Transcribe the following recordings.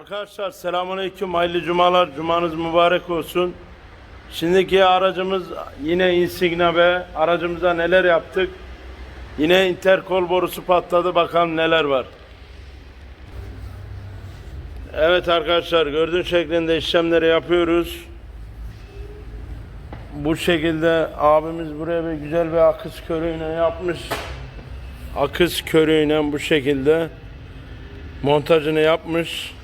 Arkadaşlar selamünaleyküm. Hayırlı cumalar. Cumanız mübarek olsun. Şimdiki aracımız yine Insigna B. Aracımıza neler yaptık? Yine interkol borusu patladı. Bakalım neler var. Evet arkadaşlar gördüğün şeklinde işlemleri yapıyoruz. Bu şekilde abimiz buraya bir güzel bir akış körüğüne yapmış. Akış körüğüyle bu şekilde montajını yapmış.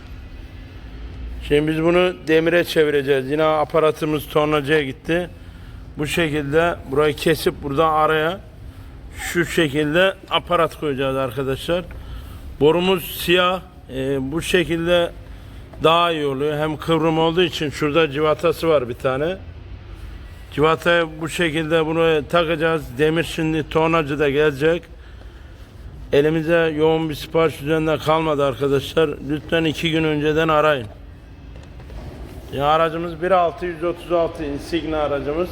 Şimdi biz bunu demire çevireceğiz. Yine aparatımız tornacıya gitti. Bu şekilde burayı kesip buradan araya şu şekilde aparat koyacağız arkadaşlar. Borumuz siyah. Ee, bu şekilde daha iyi oluyor. Hem kıvrım olduğu için şurada civatası var bir tane. Civataya bu şekilde bunu takacağız. Demir şimdi tornacı da gelecek. Elimize yoğun bir sipariş üzerinde kalmadı arkadaşlar. Lütfen iki gün önceden arayın. Ya aracımız 1.636 Insignia aracımız.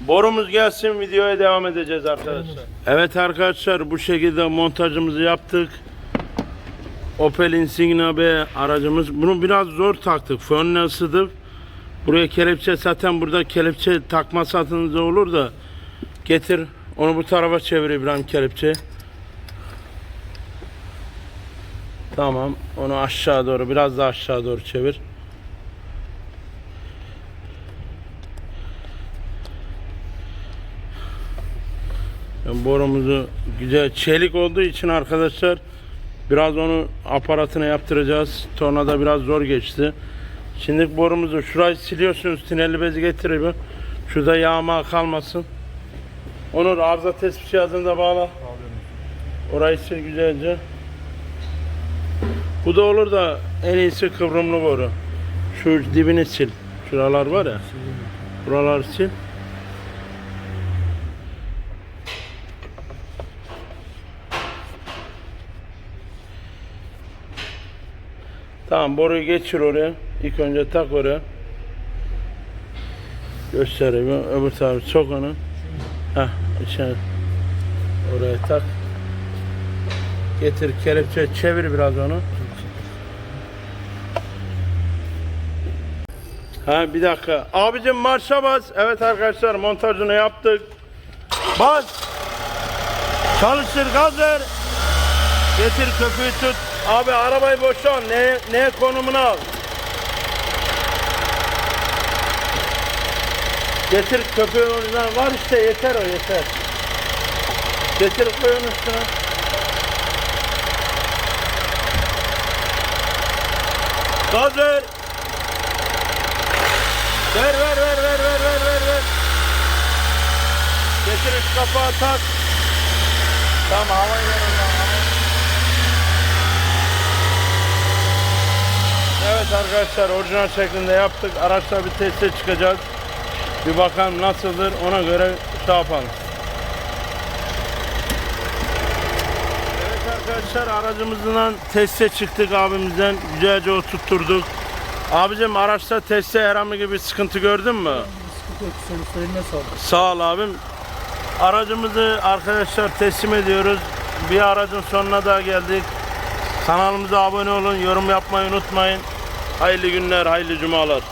Borumuz gelsin videoya devam edeceğiz arkadaşlar. Evet arkadaşlar bu şekilde montajımızı yaptık. Opel Insignia B aracımız. Bunu biraz zor taktık. Fönüne ısıtıp buraya kelepçe zaten burada kelepçe takma satınızda olur da getir onu bu tarafa çevir İbrahim kelepçe. Tamam. Onu aşağı doğru biraz daha aşağı doğru çevir. Borumuzu güzel çelik olduğu için arkadaşlar biraz onu aparatına yaptıracağız. Tornada biraz zor geçti. Şimdi borumuzu şurayı siliyorsunuz. Tinelli bezi getiriyor. Şurada yağma kalmasın. Onur arıza tespit cihazını bağla. Orayı sil güzelce. Bu da olur da en iyisi kıvrımlı boru. Şu dibini sil. Şuralar var ya. Buraları sil. Tamam boruyu geçir oraya. İlk önce tak oraya. Göstereyim. Öbür tarafı sok onu. Heh, içine. Oraya tak. Getir kelepçe çevir biraz onu. Ha bir dakika. Abicim marşa bas. Evet arkadaşlar montajını yaptık. Bas. Çalıştır gaz ver. Getir köpüğü tut. Abi arabayı boşan. Ne, ne konumunu al. Getir köpüğün ucundan. Var işte yeter o yeter. Getir koyun üstüne. Gaz ver. Ver ver ver ver ver ver ver ver. Getir üst kapağı tak. Tamam havayı ver. Evet arkadaşlar orijinal şeklinde yaptık. Araçla bir teste çıkacağız. Bir bakalım nasıldır ona göre şey yapalım. Evet arkadaşlar aracımızdan teste çıktık abimizden. Güzelce oturtturduk. Abicim araçta testte herhangi bir sıkıntı gördün mü? Sıkıntı yok. Sonuçta eline sağlık. Sağ ol abim. Aracımızı arkadaşlar teslim ediyoruz. Bir aracın sonuna da geldik. Kanalımıza abone olun, yorum yapmayı unutmayın. Hayırlı günler, hayırlı cumalar.